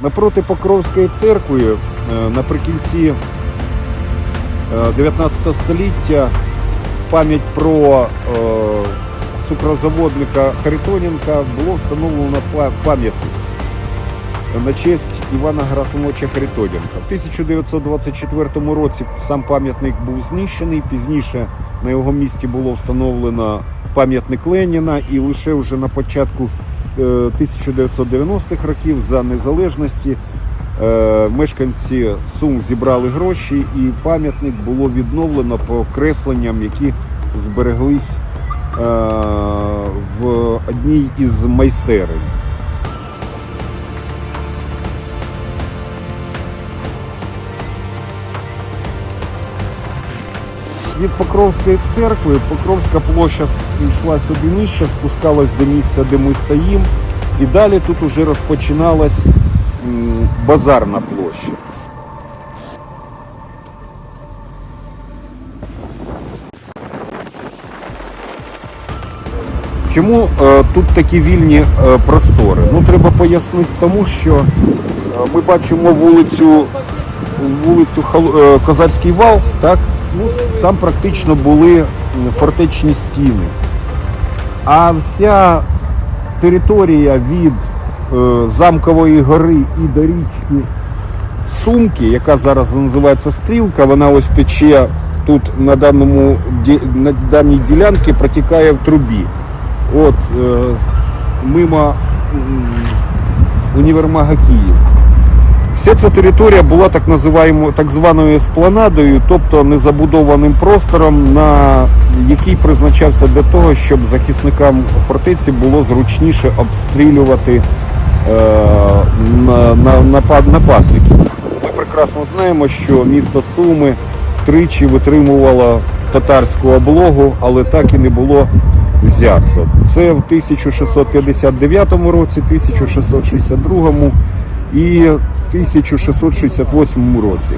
Напроти Покровської церкви е, наприкінці е, 19 століття пам'ять про е, цукрозаводника Харитоненка було встановлено пам'ятник на честь Івана Герасимовича Харитоненка. В 1924 році сам пам'ятник був знищений. Пізніше на його місці було встановлено пам'ятник Леніна, і лише вже на початку е, 1990-х років за незалежності е, мешканці Сум зібрали гроші, і пам'ятник було відновлено по кресленням, які збереглись е, в одній із майстерень. Від Покровської церкви Покровська площа йшла сюди нижче, спускалась до місця, де ми стоїмо. І далі тут уже розпочиналась базарна площа. Чому е, тут такі вільні е, простори? Ну, треба пояснити тому, що е, ми бачимо вулицю, вулицю Хал- е, Козацький вал, так? Ну, там практично були фортечні стіни. А вся територія від е, Замкової гори і до річки Сумки, яка зараз називається Стрілка, вона ось тече тут на даному на даній ділянці протікає в трубі. От е, мимо універмага Київ. Вся ця територія була так називаємо так званою еспланадою, тобто незабудованим простором, на який призначався для того, щоб захисникам фортеці було зручніше обстрілювати е, на, на, напад, нападників. Ми прекрасно знаємо, що місто Суми тричі витримувало татарську облогу, але так і не було взято. Це в 1659 році, 1662 і 1668 році.